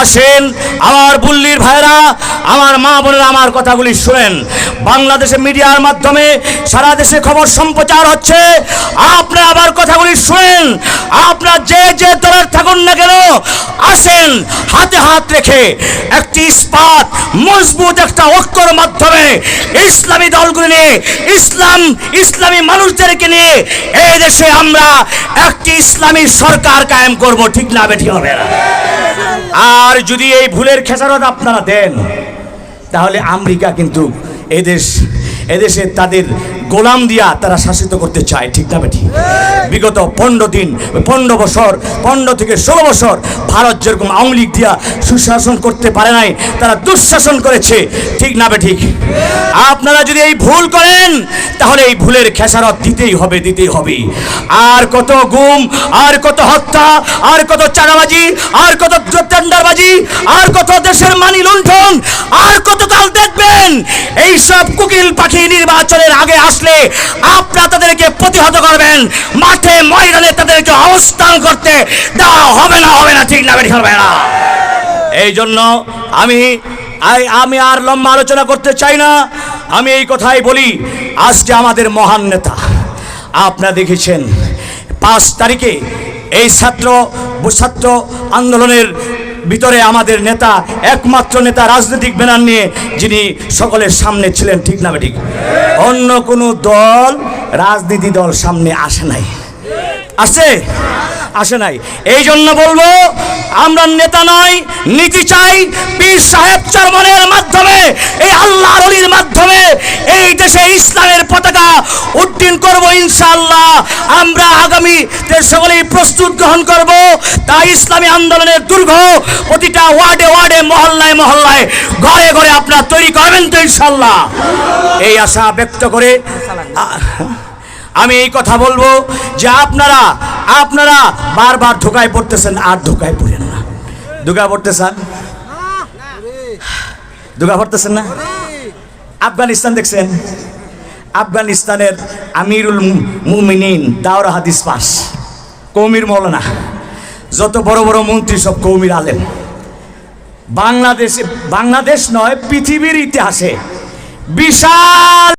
আসেন। আমার বুল্লির ভাইরা, আমার মা বোনেরা আমার কথাগুলি শুনেন। বাংলাদেশে মিডিয়ার মাধ্যমে সারা দেশে খবর সম্প্রচার হচ্ছে। আপনারা আবার কথাগুলি শুনেন। আপনার যে যে দলের থাকুন না কেন, আসেন। হাতে হাত রেখে একটি ইস্পাত, মজবুত একটা ঐক্যর মাধ্যমে ইসলামী দলগুলি নিয়ে, ইসলাম, ইসলামী মানুষদেরকে নিয়ে এই দেশে আমরা একটি ইসলামী সরকার কায়েম করব। ঠিক না বেঠি হবে না। আর যদি এই ভুলের খেসারত আপনারা দেন তাহলে আমেরিকা কিন্তু এদেশ এদেশে তাদের গোলাম দিয়া তারা শাসিত করতে চায়, ঠিক না বেঠি? বিগত পনেরো দিন, পনেরো বছর, পনেরো থেকে ষোলো বছর ভারত যেরকম আওয়ামী লীগ দিয়া সুশাসন করতে পারে নাই, তারা দুঃশাসন করেছে, ঠিক না ঠিক আপনারা যদি এই ভুল করেন, তাহলে এই ভুলের খেসারত দিতেই হবে দিতেই হবে। আর কত গুম, আর কত হত্যা, আর কত চাঁদাবাজি, আর কত টেন্ডারবাজি, আর কত দেশের মানি লুণ্ঠন, আর কত কাল দেখবেন এই সব কুকিল পাখি নির্বাচনের আগে আসলে আপনারা তাদেরকে প্রতিহত করবেন। মাঠে ময়দানে তাদেরকে অবস্থান করতে দেওয়া হবে না হবে না, ঠিক না, বেঠিক হবে না। এই জন্য আমি আমি আর লম্বা আলোচনা করতে চাই না। আমি এই কথাই বলি, আজকে আমাদের মহান নেতা, আপনারা দেখেছেন, পাঁচ তারিখে এই ছাত্র ছাত্র আন্দোলনের ভিতরে আমাদের নেতা, একমাত্র নেতা রাজনৈতিক ব্যানার নিয়ে যিনি সকলের সামনে ছিলেন, ঠিক না ঠিক অন্য কোনো দল, রাজনীতি দল সামনে আসে নাই। আসে? আসে নাই। এই জন্য বলব, আমরা নেতা নয়, নীতি চাই পীর সাহেব চরমনের মাধ্যমে, এই আল্লাহর অলির মাধ্যমে এই দেশে ইসলামের পতাকা উড্ডীন করব ইনশাআল্লাহ। আমরা আগামী তে সকলেই প্রস্তুত গ্রহণ করব। ইসলামী আন্দোলনের দুর্গ, প্রতিটা ওয়ার্ডে ওয়ার্ডে, মহল্লায় মহল্লায়, ঘরে ঘরে আপনারা তৈরি করবেন তো ইনশাআল্লাহ। এই আশা ব্যক্ত করে আমি এই কথা বলব যে আপনারা আপনারা বারবার ঢোকায় পড়তেছেন, আর ঢোকায় পড়েন না। ঢোকায় পড়তেছেন? ঢোকা পড়তেছেন না? আফগানিস্তান দেখছেন? আফগানিস্তানের আমিরুল মুমিনিন, দাওরা হাদিস পাস কৌমির মৌলানা। যত বড় বড় মন্ত্রী সব কৌমির আলেম। বাংলাদেশে বাংলাদেশ নয় পৃথিবীর ইতিহাসে বিশাল